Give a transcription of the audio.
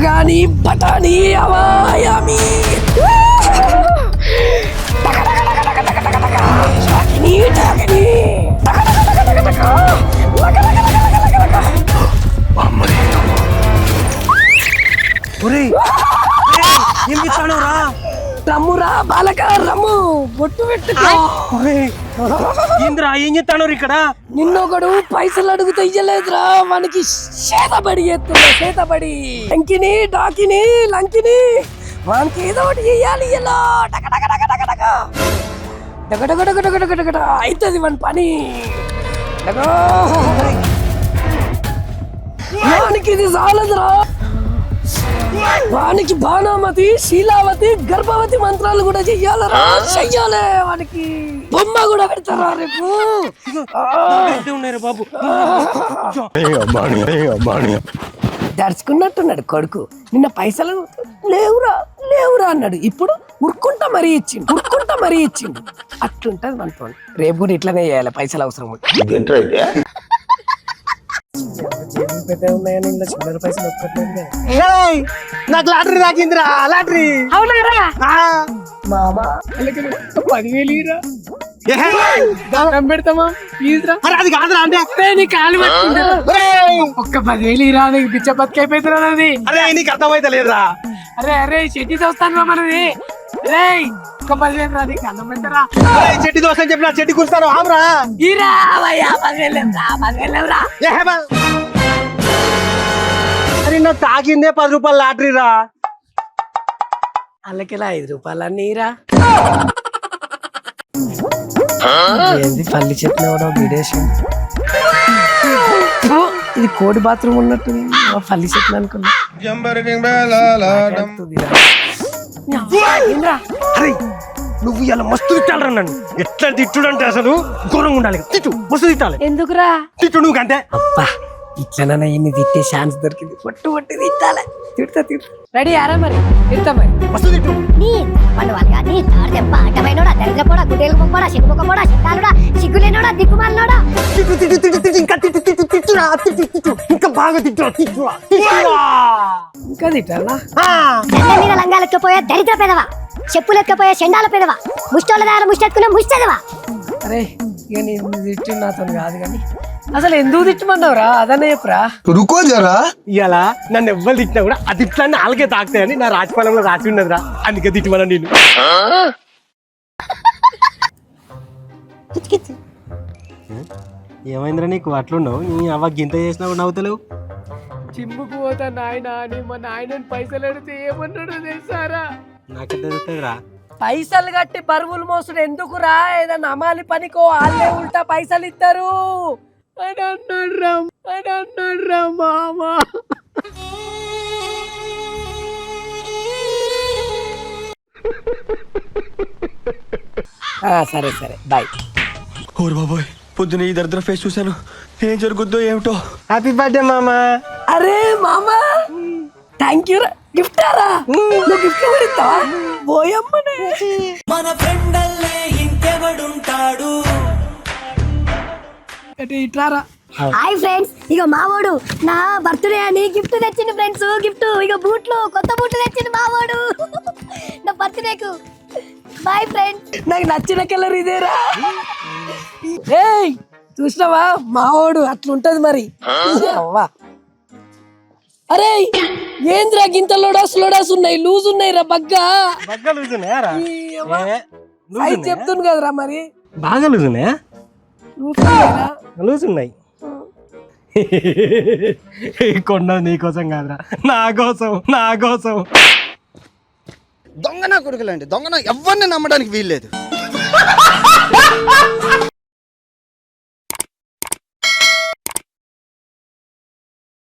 బగాని బఠానీ అవాయామి టాకిని టాకిని ఏం చెప్తాను రా రమ్మురా బాలక రమ్ము బొట్టు పెట్టుకో ఏంద్రా ఏం చెప్తాను ఇక్కడ? నిన్నొకడు పైసలు అడుగుతూ ఇయ్యలేదురా. మనకి చేతబడి ఎత్తున్నా చేతబడి లంకిని డాకిని లంకిని. వానికి ఏదో ఒకటి చెయ్యాలి ఇలా. టక టక టక టక టక. డగ డగ డగ డగ డగ డగ డగ. అవుతుంది మన పని. వానికి ఇది చాలదురా. వానికి బాణామతి శీలావతి గర్భవతి మంత్రాలు కూడా చెయ్యాలరా? చెయ్యాలే వానికి. బొమ్మ కూడా పెడతారా రేపు? బాబు దడుచుకున్నట్టున్నాడు కొడుకు. నిన్న పైసలు లేవురా లేవురా అన్నాడు. ఇప్పుడు ఉరుక్కుంటా మరీ ఇచ్చిండు ఉరుక్కుంటా మరీ ఇచ్చిండు. అట్లుంటది మన పని రేపు కూడా ఇట్లనే చేయాలి పైసలు అవసరం ఉన్నాయని ఇలా చిల్లర పైసలు ఒక్కట్లేదు కదా. ఏయ్, నాకు లాటరీ రాకిందిరా లాటరీ అవునారా ఆ, మామా పదివేలు ఇరా ఏహే, పెడతామా అరే అది కాదురా అంటే నీ కాలు పట్టుకుంటా ఏయ్, ఒక్క పదివేలు ఇరా నీకు పిచ్చ బతికైపోతున్నా అది అరే నీకు అర్థమైతే లేదురా అరే అరే చెట్టి చూస్తాను మనది రే ఒక్క పదివేలు రా నీకు అన్నం పెట్టరా అరే చెట్టు దోశ అని చెప్పిన చెట్టు కూర్స్తాను ఆమరా ఈరా అవయ్యా పదివేలు రా పదివేలు రా ఏహే బా. అరే నాకు తాకిందే పది రూపాయలు లాటరీ రా వాళ్ళకిలా ఐదు రూపాయలు నీరా ఏంది పల్లి చెట్లు ఎవడో విదేశం ఇది కోడి బాత్రూమ్ ఉన్నట్టు పల్లి చెట్లు అనుకున్నా? అరే నువ్వు ఇలా మస్తు తిట్టాలరా నన్ను. ఎట్లా తిట్టుడంటే అసలు ఘోరంగా ఉండాలి. తిట్టు మస్తు తిట్టాలి. ఎందుకురా? తిట్టు నువ్వు కంటే. అబ్బా ఇట్లనన్నా ఇన్ని తిట్టే ఛాన్స్ దొరికింది. పొట్టు పొట్టి తిట్టాలే. తిడతా తిడతా. రెడీ ఆరా మరి? తిడతా మరి. మస్తు తిట్టు. నీ పండువాలు కానీ తాడు దెబ్బ అడ్డమైనోడా దరిద్రపోడా గుడ్డేలు మొక్కోడా సిగ్గుముఖపోడా సిద్ధాలుడా సిగ్గులేనోడా దిక్కుమాలనోడా? తిట్టు తిట్టు తిట్టు తిట్టు. ఇంకా తిట్టు తిట్టు తిట్టురా తిట్టు తిట్టు. ఇంకా బాగా తిట్టురా తిట్టురా తిట్టురా. ఇంకా తిట్టాలా? మీద లంగాలెక్కపోయే దరిద్ర పెదవా? చెండాల పెదవా? ముష్టోళ్ళ దార ముష్టెత్తుకునే ముష్టదవా? అరే ఇక నీ తిట్టి నాతో కాదు కానీ అసలు ఎందుకు తిట్టమన్నావురా? అదనే చెప్పరా. రుకో జరా. ఇలా నన్ను ఎవ్వరు తిట్టినా కూడా అది ఇట్లా అలాగే తాకుతాయని నా రాజపాలెంలో రాసి ఉండదురా అందుకే తిట్టమన్నా నేను. ఏమైందిరా నీకు? అట్లుండవు నీ అవ్వ గింత చేసినా కూడా నవ్వుతలేవు? జిమ్ముకు పోతా నాయన అని మా నాయన పైసలు అడిగితే ఏమన్నాడో తెలుసారా? నాకెంత పైసలు కట్టి బరువులు మోసుడు ఎందుకురా? ఏదైనా అమాలి పనికో వాళ్ళే ఉల్టా పైసలు ఇస్తారు అని అన్నాడు రా అని అన్నాడు రా మామ. ఆ, సరే సరే బాయ్ ఓర్ బాబోయ్ పొద్దున ఈ దరిద్ర ఫేస్ చూశాను. ఏం జరుగుద్దో ఏమిటో? హ్యాపీ బర్త్డే మామా. అరే మామ! థ్యాంక్ యూ రా. గిఫ్ట్ రా గిఫ్ట్ కూడా ఇస్తావా? పోయమ్మనే అంటే ఇట్లారా. హాయ్. ఫ్రెండ్స్ ఇక మావోడు నా బర్త్డే అని గిఫ్ట్ తెచ్చిండు ఫ్రెండ్స్ గిఫ్ట్. ఇక బూట్లు కొత్త బూట్లు తెచ్చిండు మావోడు. నా బర్త్డేకు. Bye friends. నాకు నచ్చిన కలర్ ఇదేరా. ఏయ్ చూసినావా? మావాడు అట్లుంటది మరి. అవ్వా అరే ఏంద్రా గింత లోడాస్ లోడాస్ ఉన్నాయి లూజ్ ఉన్నాయి రా? బగ్గా బాగా లూజ్ ఉన్నాయా చెప్తుంది కదరా మరి. బాగా లూజ్ ఉన్నాయా. లూజ్ ఉన్నాయి కొన్నది నీకోసం కాదురా. నా కోసం నా కోసం. దొంగ నా కొడుకులండి? దొంగ నా ఎవరిని నమ్మడానికి వీల్లేదు?